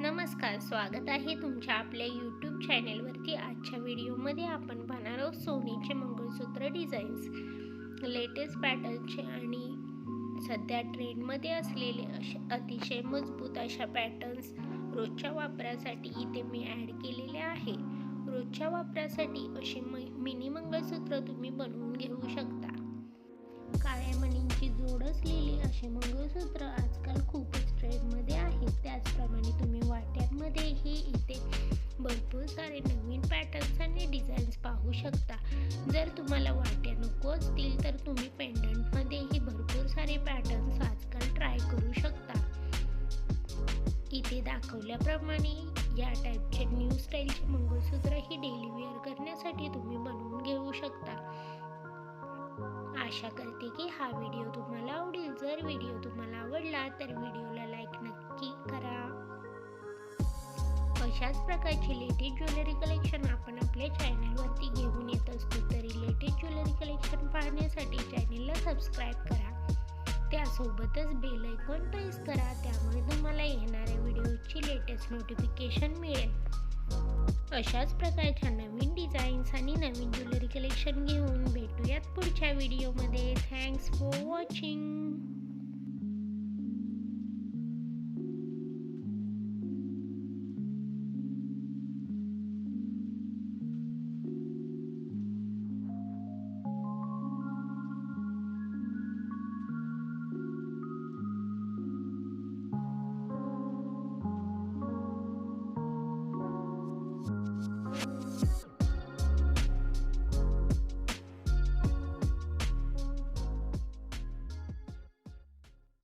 नमस्कार स्वागत आहे तुमच्या आपल्या यूट्यूब चॅनेलवरती आजच्या व्हिडिओमध्ये आपण पाहणार आहोत सोनीचे मंगळसूत्र डिझाईन्स लेटेस्ट पॅटर्नचे आणि सध्या ट्रेंडमध्ये असलेले असे अतिशय मजबूत अशा पॅटर्न्स रोजच्या वापरासाठी इथे मी ॲड केलेले आहे. रोजच्या वापरासाठी असे म मिनी मंगळसूत्र तुम्ही बनवून घेऊ शकता. काळ्या मणींची जोड भरपूर सारे नवीन पॅटर्न्स आणि डिझाईन्स पाहू शकता. जर तुम्हाला वाट्या नको असतील तर तुम्ही पेंडंटमध्येही भरपूर सारे पॅटर्न्स आजकाल ट्राय करू शकता. इथे दाखवल्याप्रमाणे या टाईपचे न्यू स्टाईलचे मंगळसूत्र ही डेली वेअर करण्यासाठी तुम्ही बनवून घेऊ शकता. आशा करते की हा व्हिडिओ तुम्हाला आवडेल. जर व्हिडिओ तुम्हाला आवडला तर व्हिडिओला अशाच प्रकारची लेटेस्ट ज्वेलरी कलेक्शन आपण आपल्या चॅनलवरती घेऊन येत असतो तरी लेटेस्ट ज्वेलरी कलेक्शन पाहण्यासाठी चॅनलला सबस्क्राईब करा. त्यासोबतच बेल आयकॉन प्रेस करा त्यामुळे तुम्हाला येणाऱ्या व्हिडिओची लेटेस्ट नोटिफिकेशन मिळेल. अशाच प्रकारच्या नवीन डिझाईन्स आणि नवीन ज्वेलरी कलेक्शन घेऊन भेटूयात पुढच्या व्हिडिओमध्ये थँक्स फॉर वॉचिंग